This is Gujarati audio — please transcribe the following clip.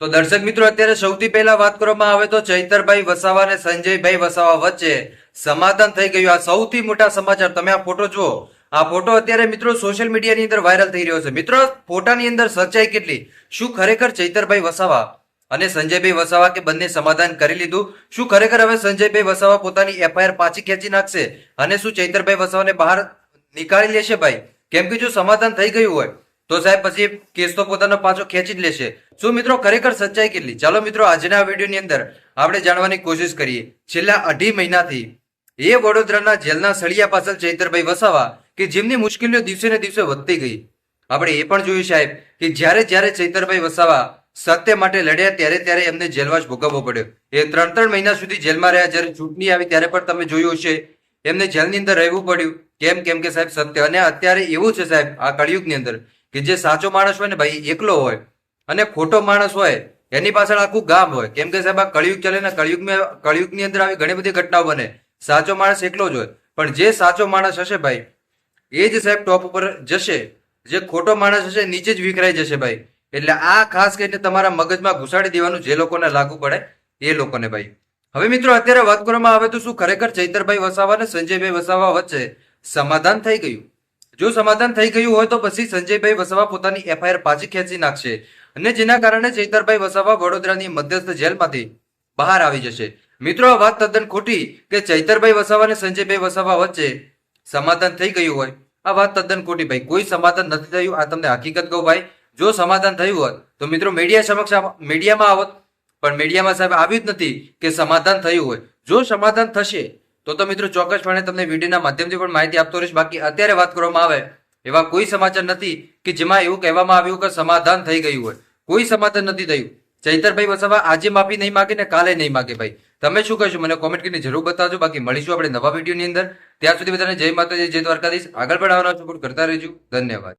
તો દર્શક મિત્રો, અત્યારે સૌથી પહેલા વાત કરવામાં આવે તો ચૈતરભાઈ વસાવા અને સંજયભાઈ વસાવા વચ્ચે સમાધાન થઈ ગયું. આ સૌથી મોટા સમાચાર. તમે આ ફોટો જુઓ. આ ફોટો અત્યારે મિત્રો સોશિયલ મીડિયાની અંદર વાયરલ થઈ રહ્યો છે. મિત્રો, ફોટાની અંદર સચ્ચાઈ કેટલી? શું ખરેખર ચૈતરભાઈ વસાવા અને સંજયભાઈ વસાવા કે બંને સમાધાન કરી લીધું? શું ખરેખર હવે સંજયભાઈ વસાવા પોતાની એફઆઈઆર પાછી ખેંચી નાખશે? અને શું ચૈતરભાઈ વસાવાને બહાર નીકાળી લેશે ભાઈ? કેમ કે જો સમાધાન થઈ ગયું હોય તો સાહેબ, પછી કેસ તો પોતાનો પાછો ખેંચી જ લેશે. શું મિત્રો, ખરેખર સચ્ચાઈ કેટલી? ચાલો મિત્રો, આજના વિડીયોની અંદર આપણે જાણવાની કોશિશ કરીએ. છેલ્લા અઢી મહિનાથી એ વડોદરાના જેલના સળિયા પાછળ ચૈતરભાઈ વસાવા કે જેમની મુશ્કેલીઓ દિવસે ને દિવસે વધતી ગઈ. આપણે એ પણ જોયું સાહેબ કે જ્યારે જ્યારે ચૈતરભાઈ વસાવા સત્ય માટે લડ્યા, ત્યારે ત્યારે એમને જેલવાસ ભોગવવો પડ્યો. એ ત્રણ ત્રણ મહિના સુધી જેલમાં રહ્યા. જ્યારે ચૂંટણી આવી, ત્યારે પણ તમે જોયું હશે, એમને જેલની અંદર રહેવું પડ્યું. કેમ? કેમ કે સાહેબ, સત્ય. અને અત્યારે એવું છે સાહેબ, આ કળિયુગની અંદર કે જે સાચો માણસ હોય ને ભાઈ એકલો હોય અને ખોટો માણસ હોય, એની પાછળ આખું ગામ હોય. કેમ કે સાહેબ, આ કળિયુગ ચાલે ને કળિયુગમાં કળિયુગની અંદર આવી ઘણી બધી ઘટનાઓ બને. સાચો માણસ એકલો જ હોય. પણ જે સાચો માણસ હશે ભાઈ, એ જ સાહેબ ટોપ ઉપર જશે. જે ખોટો માણસ હશે, નીચે જ વિખરાઈ જશે ભાઈ. એટલે આ ખાસ કરીને તમારા મગજમાં ઘુસાડી દેવાનું જે લોકોને લાગુ પડે, એ લોકોને ભાઈ. હવે મિત્રો, અત્યારે વાત કરવામાં આવે તો શું ખરેખર ચૈતરભાઈ વસાવા અને સંજયભાઈ વસાવા વચ્ચે સમાધાન થઈ ગયું? જો સમાધાન થઈ ગયું હોય તો પછી સંજયભાઈ વસાવા પોતાની એફઆઈઆર પાછી ખેંચી નાખશે અને જેના કારણે ચૈતરભાઈ વસાવા વડોદરાની મધ્યસ્થ જેલમાંથી બહાર આવી જશે. મિત્રો, આ વાત તદ્દન ખોટી કે ચૈતરભાઈ વસાવા અને સંજયભાઈ વસાવા વચ્ચે સમાધાન થઈ ગયું હોય. આ વાત તદ્દન ખોટી ભાઈ. કોઈ સમાધાન નથી થયું. આ તમને હકીકત કહું ભાઈ. જો સમાધાન થયું હોત, તો મિત્રો મીડિયા સમક્ષ મીડિયામાં આવત. પણ મીડિયામાં સાહેબ આવ્યું જ નથી કે સમાધાન થયું હોય. જો સમાધાન થશે તો તો મિત્રો ચોક્કસપણે તમને વિડીયોના માધ્યમથી પણ માહિતી આપતો રહીશ. બાકી અત્યારે વાત કરવામાં આવે એવા કોઈ સમાચાર નથી કે જેમાં એવું કહેવામાં આવ્યું કે સમાધાન થઈ ગયું હોય. કોઈ સમાધાન નથી થયું. ચૈતરભાઈ વસાવા આજે માફી નહીં માગે ને કાલે નહીં માગે ભાઈ. તમે શું કહેશો? મને કોમેન્ટ કરીને જરૂર બતાવજો. બાકી મળીશું આપણે નવા વિડીયોની અંદર. ત્યાં સુધી બધાને જય માતાજી, જય દ્વારકાધીશ. આગળ પણ આવવાનો સપોર્ટ કરતા રહેજો. ધન્યવાદ.